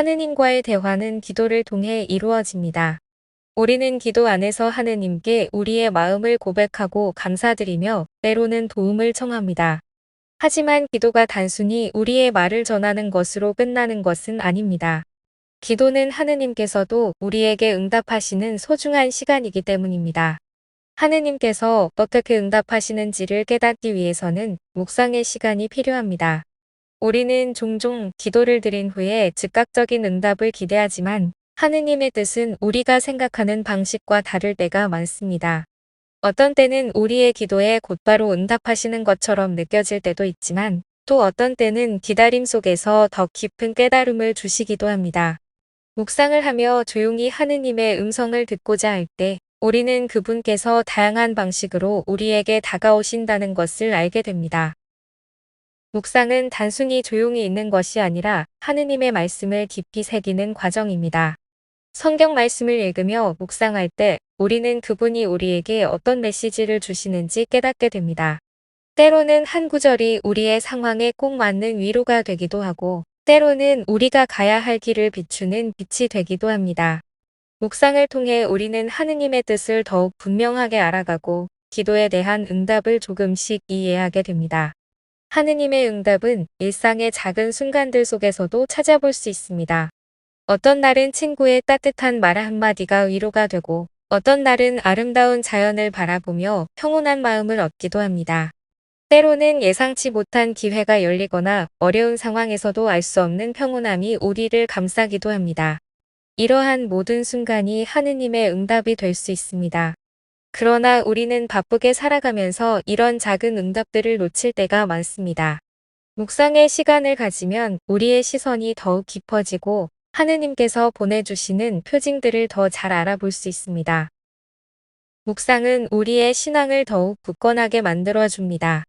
하느님과의 대화는 기도를 통해 이루어집니다. 우리는 기도 안에서 하느님께 우리의 마음을 고백하고 감사드리며 때로는 도움을 청합니다. 하지만 기도가 단순히 우리의 말을 전하는 것으로 끝나는 것은 아닙니다. 기도는 하느님께서도 우리에게 응답하시는 소중한 시간이기 때문입니다. 하느님께서 어떻게 응답하시는지를 깨닫기 위해서는 묵상의 시간이 필요합니다. 우리는 종종 기도를 드린 후에 즉각적인 응답을 기대하지만 하느님의 뜻은 우리가 생각하는 방식과 다를 때가 많습니다. 어떤 때는 우리의 기도에 곧바로 응답하시는 것처럼 느껴질 때도 있지만 또 어떤 때는 기다림 속에서 더 깊은 깨달음을 주시기도 합니다. 묵상을 하며 조용히 하느님의 음성을 듣고자 할 때 우리는 그분께서 다양한 방식으로 우리에게 다가오신다는 것을 알게 됩니다. 묵상은 단순히 조용히 있는 것이 아니라 하느님의 말씀을 깊이 새기는 과정입니다. 성경 말씀을 읽으며 묵상할 때 우리는 그분이 우리에게 어떤 메시지를 주시는지 깨닫게 됩니다. 때로는 한 구절이 우리의 상황에 꼭 맞는 위로가 되기도 하고 때로는 우리가 가야 할 길을 비추는 빛이 되기도 합니다. 묵상을 통해 우리는 하느님의 뜻을 더욱 분명하게 알아가고 기도에 대한 응답을 조금씩 이해하게 됩니다. 하느님의 응답은 일상의 작은 순간들 속에서도 찾아볼 수 있습니다. 어떤 날은 친구의 따뜻한 말 한마디가 위로가 되고 어떤 날은 아름다운 자연을 바라보며 평온한 마음을 얻기도 합니다. 때로는 예상치 못한 기회가 열리거나 어려운 상황에서도 알 수 없는 평온함이 우리를 감싸기도 합니다. 이러한 모든 순간이 하느님의 응답이 될 수 있습니다. 그러나 우리는 바쁘게 살아가면서 이런 작은 응답들을 놓칠 때가 많습니다. 묵상의 시간을 가지면 우리의 시선이 더욱 깊어지고 하느님께서 보내주시는 표징들을 더 잘 알아볼 수 있습니다. 묵상은 우리의 신앙을 더욱 굳건하게 만들어줍니다.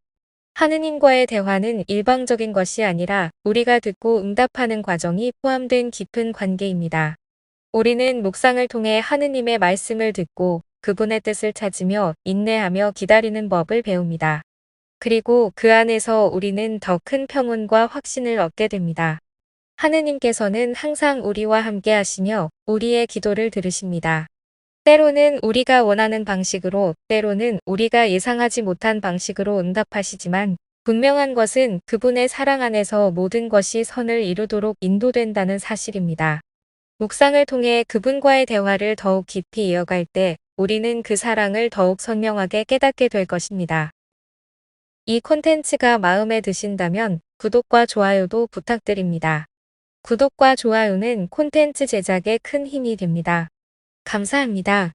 하느님과의 대화는 일방적인 것이 아니라 우리가 듣고 응답하는 과정이 포함된 깊은 관계입니다. 우리는 묵상을 통해 하느님의 말씀을 듣고 그분의 뜻을 찾으며 인내하며 기다리는 법을 배웁니다. 그리고 그 안에서 우리는 더 큰 평온과 확신을 얻게 됩니다. 하느님께서는 항상 우리와 함께 하시며 우리의 기도를 들으십니다. 때로는 우리가 원하는 방식으로, 때로는 우리가 예상하지 못한 방식으로 응답하시지만 분명한 것은 그분의 사랑 안에서 모든 것이 선을 이루도록 인도된다는 사실입니다. 묵상을 통해 그분과의 대화를 더욱 깊이 이어갈 때 우리는 그 사랑을 더욱 선명하게 깨닫게 될 것입니다. 이 콘텐츠가 마음에 드신다면 구독과 좋아요도 부탁드립니다. 구독과 좋아요는 콘텐츠 제작에 큰 힘이 됩니다. 감사합니다.